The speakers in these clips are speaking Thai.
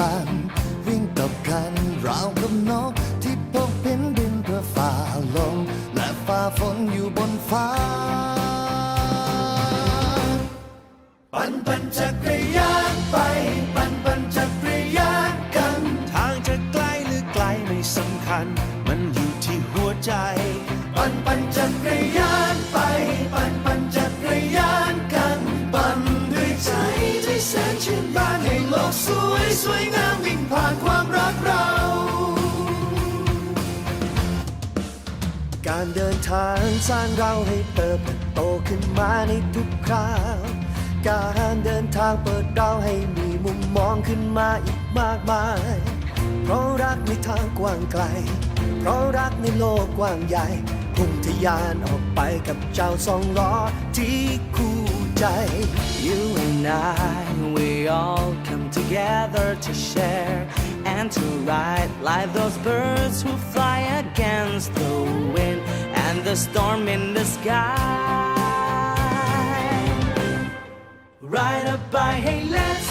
ันำคัญ มันอยู่ที่หัวใจ ปั่นปั่นจักรยานไป ปั่นปั่นจักรยานกัน ปั่นด้วยใจที่แสนชื่นบานให้โลกสวยสวยงามวิ่งผ่านความรักเรา การเดินทางสร้างเราให้เติบโตขึ้นมาในทุกคราวการเดินทางเปิดเราให้มีมุมมองขึ้นมาอีกมากมาย เพราะรักในทางกว้างไกล เพราะรักในโลกกว้างใหญ่ พุ่งทะยานออกไปกับเจ้าสองล้อที่คู่ใจ You and I, we all come together to share and to ride like those birds who fly against the wind and the storm in the sky. Ride a bike, hey, let's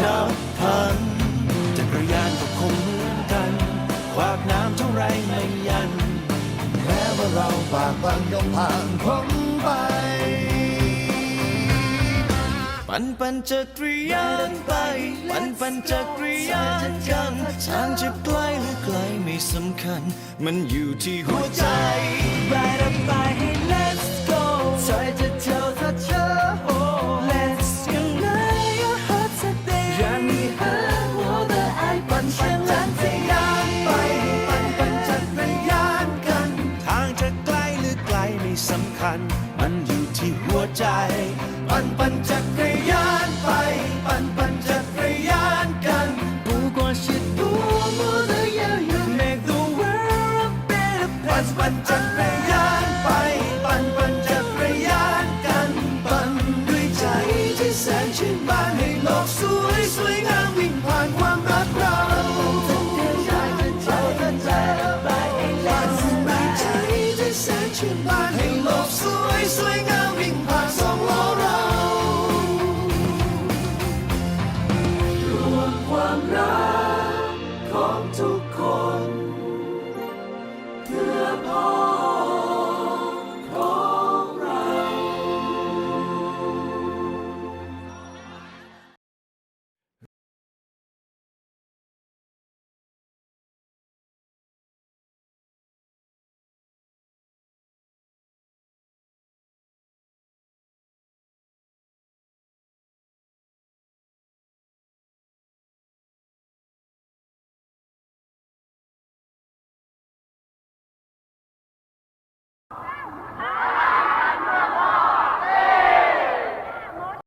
นับพันจักรยานก็คงเหมือนกันควากน้ำเท่าไรไม่ยัน แม้ว่าเราบากบางต้องผ่านพ้ไป ปั่นปั่นจักรยานไป ปั่นปั่นจักรยานกันทางจะใกล้หรือไกลไม่สำคัญ มันอยู่ที่หัวใจ Ride up by hey let's go ใจจะคัญ มันอยู่ที่หัวใจ ปั่นปั่นจักรยานไป ปั่นปั่นจักรยานกัน 不管是多么的遥远，Make the world a better ปั่น place ปั่น with จักร our ยานไป ปั่นปั่นจักรยานกัน ปั่นด้วยใจที่แสนชื่นบานให้โลกสวยสวยงามวิ่งผ่านความรักเราใช้จะเจ้าทันใจปั่นด้วยใจที่แสนชื่นบานให้ โ